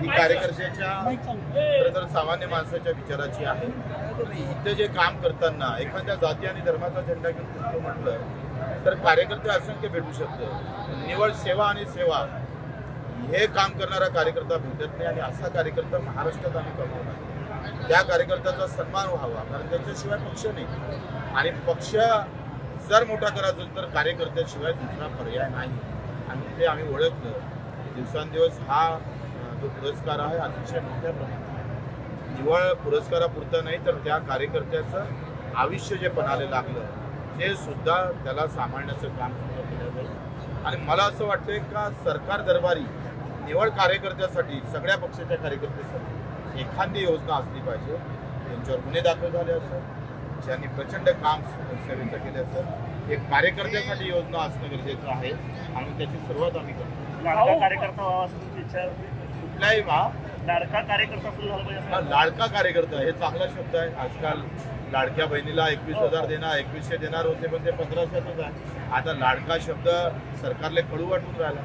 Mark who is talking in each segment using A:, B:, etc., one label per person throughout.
A: ही कार्यकर्त्याच्या खरं तर सामान्य माणसाच्या विचाराची आहे. इथं जे काम करताना एखाद्या जाती आणि धर्माचा झेंडा घेऊन फिरतो म्हटलं तर कार्यकर्ते असंख्य भेटू शकतं. निवड सेवा आणि सेवा हे काम करणारा कार्यकर्ता भेटत नाही आणि असा कार्यकर्ता महाराष्ट्रात आम्ही कमवणार त्या कार्यकर्त्याचा सन्मान व्हावा कारण त्याच्याशिवाय पक्ष नाही. आणि पक्ष जर मोठा करायचा तर कार्यकर्त्याशिवाय दुसरा पर्याय नाही. आणि ते आम्ही ओळखलं. दिवसांदिवस हा जो पुरस्कार आहे अतिशय मोठ्या प्रमाणात. निवळ पुरस्कारापुरतं नाही तर त्या कार्यकर्त्याचं आयुष्य जे पणाला लागलं ते सुद्धा त्याला सांभाळण्याचं काम सुद्धा केलं जाईल. आणि मला असं वाटतंय का सरकार दरबारी निवड कार्यकर्त्यासाठी सगळ्या पक्षाच्या कार्यकर्त्यासाठी एखादी योजना असली पाहिजे. त्यांच्यावर गुन्हे दाखल झाले असं ज्यांनी प्रचंड काम सेवेचं केले असेल एक कार्यकर्त्यासाठी योजना असणं गरजेचं आहे. आणि त्याची सुरुवात आम्ही करतो.
B: कार्यकर्ता व्हावा असं तुमची इच्छा
A: वा
B: लाडका कार्यकर्ता सुरू झाला पाहिजे
A: हा
B: असं
A: लाडका कार्यकर्ता हे चांगला शब्द आहे. आजकाल लाडक्या बहिणीला एकवीस हजार देणार एकवीसशे देणार होते पण ते पंधराशेच आहे आता लाडका शब्द सरकारला कळू वाटून राहिला.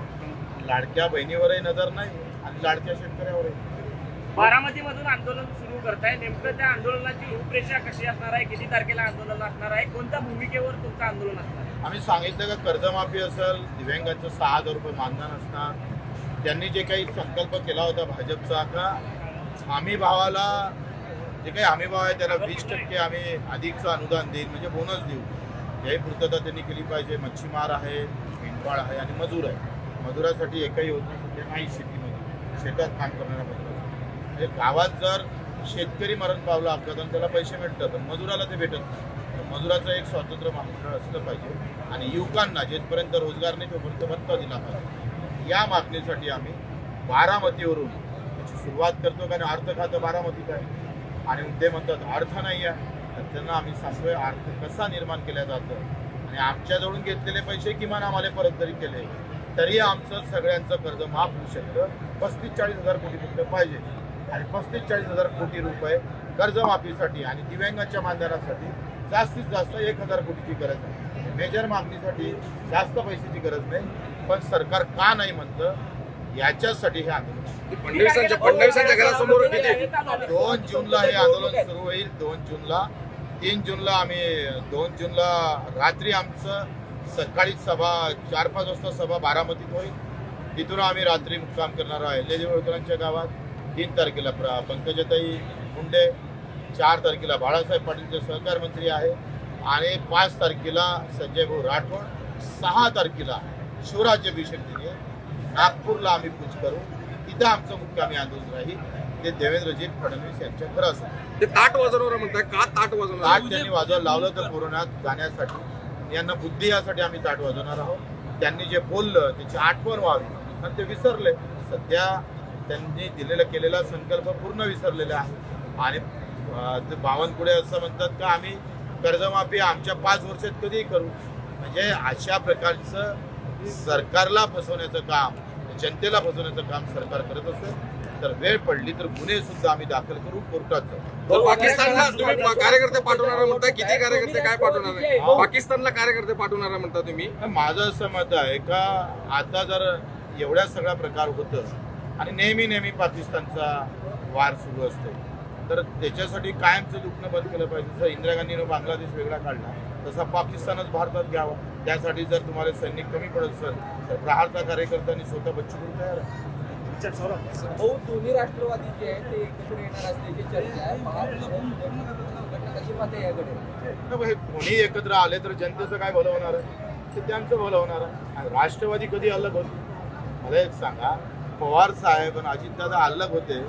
A: लाडक्या बहिणीवरही नजर नाही आणि लाडक्या शेतकऱ्यावरही.
C: बारामतीमधून आंदोलन सुरू करताय. नेमकं त्या आंदोलनाची रूपरेषा कशी असणार आहे? किती तारखेला आंदोलन असणार आहे? कोणत्या भूमिकेवर तुमचं आंदोलन असणार आहे?
A: आम्ही सांगितलं का कर्जमाफी असेल दिव्यांगाचं सहा हजार रुपये मानधन असणार त्यांनी जे काही संकल्प केला होता भाजपचा का हमी भावाला जे काही हमी भाव आहे त्याला वीस टक्के आम्ही अधिकचं अनुदान देईन म्हणजे बोनस देऊ. याही पूर्तता त्यांनी केली पाहिजे. मच्छीमार आहे मेंढपाळ आहे आणि मजूर आहे. मजुरासाठी एकही योजना सध्या नाही शेतीमध्ये. शेतात काम करणाऱ्या मजुरासाठी. म्हणजे गावात जर शेतकरी मरण पावला अपघाताने त्याला पैसे मिळतात पण मजुराला ते भेटत नाही. तर मजुराचं एक स्वातंत्र्य महामंडळ असलं पाहिजे. आणि युवकांना जेथपर्यंत रोजगार नाही तोपर्यंत भत्ता दिला पाहिजे. या मागणीसाठी आम्ही बारामतीवरून त्याची सुरुवात करतो कारण अर्थ खातं बारामतीत आहे. आणि ते म्हणतात अर्थ नाही आहे. तर त्यांना आम्ही सांगतोय अर्थ कसा निर्माण केला जातं? आणि आमच्याजवळून घेतलेले पैसे किमान आम्हाला परत जरी केले तरी आमचं सगळ्यांचं कर्ज माफ होऊ शकतं. पस्तीस चाळीस हजार कोटी रुपये पाहिजे. आणि पस्तीस चाळीस हजार कोटी रुपये कर्जमाफीसाठी आणि दिव्यांगाच्या मानधनासाठी जास्तीत जास्त एक हजार कोटीची गरज आहे. मेजर मागणीसाठी जास्त पैशाची गरज नाही. पण सरकार का नाही म्हणतं याच्यासाठी हे आंदोलन आहे.
D: फडणवीसांच्या फडणवीसांच्या घरासमोर किती?
A: दोन जूनला हे आंदोलन सुरू होईल दोन जूनला. तीन जूनला आम्ही दोन जूनला रात्री आमचं सकाळी सभा चार पाच वाजता सभा बारामतीत होईल. तिथून आम्ही रात्री मुक्काम करणार आहे. अहिल्यादेवी होळकरांच्या गावात तीन तारखेला प्र पंकजाताई मुंडे चार तारखेला बाळासाहेब पाटील जे सहकार मंत्री आहे. आणि पाच तारखेला संजय भाऊ राठोड सहा तारखेला शिवराज्याभिषेक दिनी आहे. नागपूरला आम्ही कूच करू. तिथं आमचं मुक्कामी आंदोलन राहील ते देवेंद्रजी फडणवीस यांच्या घरासमोर
D: ते ताट वाजवणार म्हणताय. का ताट वाजवणार?
A: ताट त्यांनी वाजव लावलं तर कोरोनात जाण्यासाठी. यांना बुद्धी यासाठी आम्ही ताट वाजवणार आहोत. त्यांनी जे बोललं त्याची आठवण व्हावी. आणि ते विसरले. सध्या त्यांनी दिलेला केलेला संकल्प पूर्ण विसरलेला आहे. आणि बावनकुळे असं म्हणतात का आम्ही कर्जमाफी आमच्या पाच वर्षात कधीही करू. म्हणजे अशा प्रकारचं सरकारला फसवण्याचं काम जनतेला फसवण्याचं काम सरकार करत असेल तर वेळ पडली तर गुन्हे सुद्धा आम्ही दाखल करू कोर्टात जाऊ.
D: पाकिस्तानला तुम्ही कार्यकर्ते पाठवणार म्हणता किती कार्यकर्ते काय पाठवणार आहे? पाकिस्तानला कार्यकर्ते पाठवणार म्हणता तुम्ही?
A: माझं असं मत आहे का आता जर एवढ्या सगळा प्रकार होतं आणि नेहमी नेहमी पाकिस्तानचा वार सुरू असतो तर त्याच्यासाठी कायमचं दुखणं बंद केलं पाहिजे. जसं इंदिरा गांधीनं बांगलादेश वेगळा काढला. तसा पाकिस्तानच भारतात घ्यावा. त्यासाठी जर तुम्हाला सैनिक कमी पडत असेल तर प्रहारचा कार्यकर्त्यांनी स्वतः बच्चू तयार आहे
E: भाऊ दोन्ही राष्ट्रवादी जे आहेत ते एकत्र येणार असल्याची चर्चा आहे. महाराष्ट्र कशी पाहते याकडे.
A: हे कोणी एकत्र आले तर जनतेचं काय भलं होणार आहे? ते त्यांचं भलं होणार आहे. आणि राष्ट्रवादी कधी अलग होती? मला एक सांगा पवार साहेब आणि अजितदादा अलग होते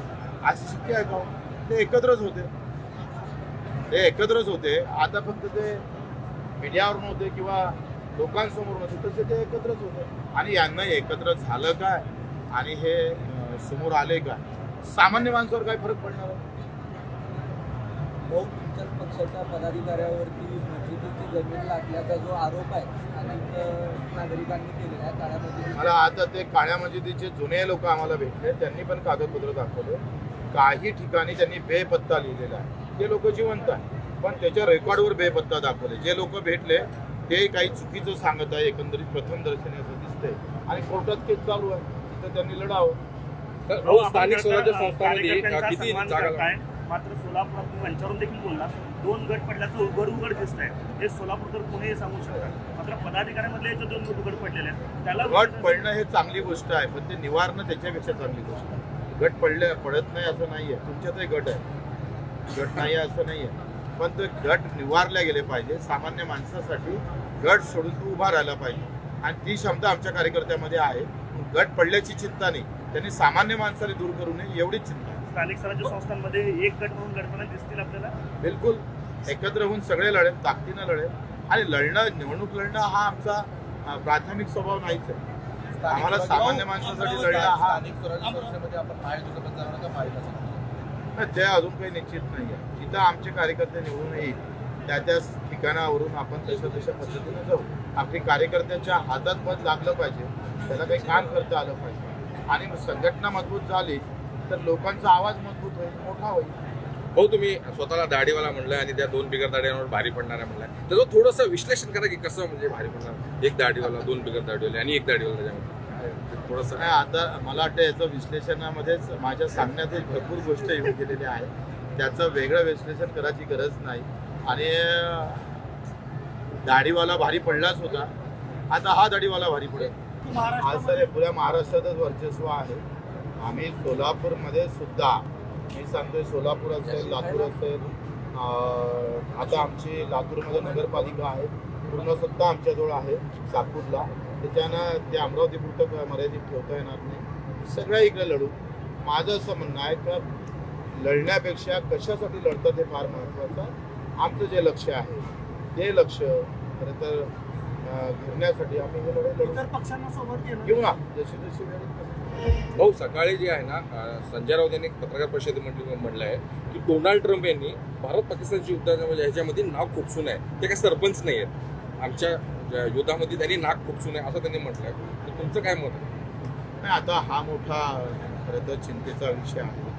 A: असं शक्य आहे का हो? ते एकत्रच होते. ते एकत्रच होते. आता फक्त ते मीडियावर नव्हते किंवा लोकांसमोर नव्हते तसे ते एकत्रच होते. आणि यांना एकत्र झालं काय? आणि हे समोर आले काय सामान्य माणसावर काय फरक पडणार
E: तुमच्याच पक्षाच्या पदाधिकाऱ्यावरती मशिदीची जमीन लागल्याचा जो आरोप आहे स्थानिक अ, नागरिकांनी केलेला आहे काळामध्ये
A: मला आता ते काळ्या मशिदीचे जुने लोक आम्हाला भेटले त्यांनी पण कागदपत्र दाखवले. काही ठिकाणी त्यांनी बेपत्ता लिहिलेला आहे. ते लोक जिवंत आहे पण त्याच्या रेकॉर्डवर बेपत्ता दाखवले. जे लोक भेटले ते काही चुकीचं सांगत आहे एकंदरीत प्रथम दर्शनी असं दिसतंय. आणि कोर्टात केस चालू आहे. तिथं त्यांनी लढावं.
D: रोज स्थानिक स्वराज्य संस्थांमध्ये किती जागा
B: मात्र सोलापुरात तुम्ही मंचावरून देखील बोलला दोन गट पडल्याचं उघड उघड दिसत आहे हे सोलापूरकर पुणे सांगू शकतात मात्र पदाधिकाऱ्यांमधले याचे दोन गट उघड पडलेले आहेत. त्याला
A: गट पडणं हे चांगली गोष्ट आहे पण ते निवारणं त्याच्यापेक्षा चांगली गोष्ट आहे. गट पडले पडत नाही असं नाही आहे तुमच्यातही गट आहे. गट नाही आहे असं नाही आहे पण ते गट निवारले गेले पाहिजे. सामान्य माणसासाठी गट सोडून तू उभा राहायला पाहिजे. आणि ती क्षमता आमच्या कार्यकर्त्यामध्ये आहे. गट पडल्याची चिंता नाही. त्यांनी सामान्य माणसाला दूर करू नये एवढीच चिंता आहे.
B: स्थानिक स्वराज्य संस्थांमध्ये एक गट म्हणून लढताना दिसतील आपल्याला?
A: बिलकुल. एकत्र होऊन सगळे लढेल ताकदीनं लढेल. आणि लढणं निवडणूक लढणं हा आमचा प्राथमिक स्वभाव नाहीच आहे. आम्हाला सामान्य माणसासाठी लढणं हा ते अजून काही निश्चित नाही आहे. जिथं आमचे कार्यकर्ते निवडून येईल त्या त्या ठिकाणावरून आपण तशा तशा पद्धतीने जाऊ. आपली कार्यकर्त्यांच्या हातात मत लागलं पाहिजे त्याला काही काम करता आलं पाहिजे. आणि संघटना मजबूत झाली तर लोकांचा आवाज मजबूत होईल मोठा होईल.
D: हो तुम्ही स्वतःला दाढीवाला म्हणलाय आणि त्या दोन बिगर दाढीवर भारी पडणार आहे म्हणलाय. त्याचं थोडंसं विश्लेषण करा की कसं म्हणजे भारी पडणार. एक दाढीवाला दोन बिगर दाढीवाले आणि एक दाढीवाला त्याच्यामध्ये. थोडंसं
A: नाही आता मला वाटतं याचं विश्लेषणामध्येच माझ्या सांगण्यातच भरपूर गोष्ट येऊन गेलेल्या आहेत त्याचं वेगळं विश्लेषण करायची गरज नाही. आणि दाढीवाला भारी पडलाच होता. आता हा दाढीवाला भारी पडेल. आज तर हे पुऱ्या महाराष्ट्रातच वर्चस्व आहे. आम्ही सोलापूरमध्ये सुद्धा मी सांगतोय सोलापूर असेल लातूर असेल अं, आता आमची लातूरमध्ये नगरपालिका आहे. पूर्ण सत्ता आमच्याजवळ आहे साकूरला त्याच्यानं ते अमरावती पुरतं मर्यादित ठेवता येणार नाही. सगळ्या इकडे लढू. माझं असं म्हणणं आहे का लढण्यापेक्षा कशासाठी लढतात हे फार महत्त्वाचं आमचं जे लक्ष आहे ते लक्ष खरं तर घेण्यासाठी आम्ही हे लढाई लढू.
B: इतर पक्षांना सोबत घेणं.
A: घेऊ ना जशी जशी.
D: भाऊ सकाळी जे आहे ना संजय राऊत यांनी एक पत्रकार परिषदेमध्ये म्हणलं आहे की डोनाल्ड ट्रम्प यांनी भारत पाकिस्तानची युद्धाच्या म्हणजे ह्याच्यामध्ये नाक खुपसून आहे. ते काय सरपंच नाही आहेत आमच्या म्हणजे युद्धामध्ये त्यांनी नाक खुपसू आहे असं त्यांनी म्हटलंय. तर तुमचं काय मत
A: नाही आता हा मोठा खरं तर चिंतेचा विषय आहे.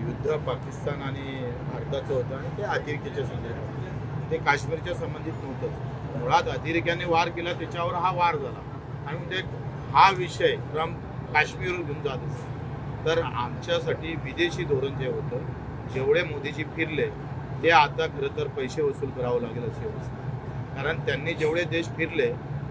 A: युद्ध पाकिस्तान आणि भारताचं होतं आणि ते अतिरेकीच्या संदर्भात ते काश्मीरच्या संबंधित नव्हतंच मुळात अतिरेक्याने वार केला त्याच्यावर हा वार झाला. आणि म्हणजे हा विषय ट्रम्प काश्मीरवर घेऊन जात असतो तर आमच्यासाठी विदेशी धोरण जे होतं जेवढे मोदीजी फिरले ते आता खरं तर पैसे वसूल करावं लागेल असे अवस्था. कारण त्यांनी जेवढे देश फिरले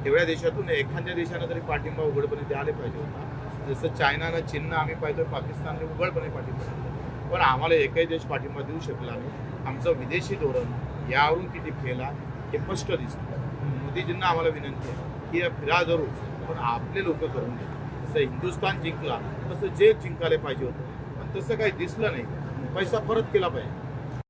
A: तेवढ्या देशातून एखाद्या देशानं तरी पाठिंबा उघडपणे द्यायला पाहिजे होता. जसं चायनानं चीननं आम्ही पाहतोय पाकिस्तानने उघडपणे पाठिंबा दिला पण आम्हाला एकही देश पाठिंबा देऊ शकला नाही. आमचं विदेशी धोरण यावरून किती फेला हे स्पष्ट दिसतं. मोदीजींना आम्हाला विनंती आहे की फिरा जरूर पण आपले लोक करून घ्या जसं हिंदुस्थान जिंकला तसं जे जिंकायला पाहिजे होतं. पण तसं काही दिसलं नाही. पैसा परत केला पाहिजे.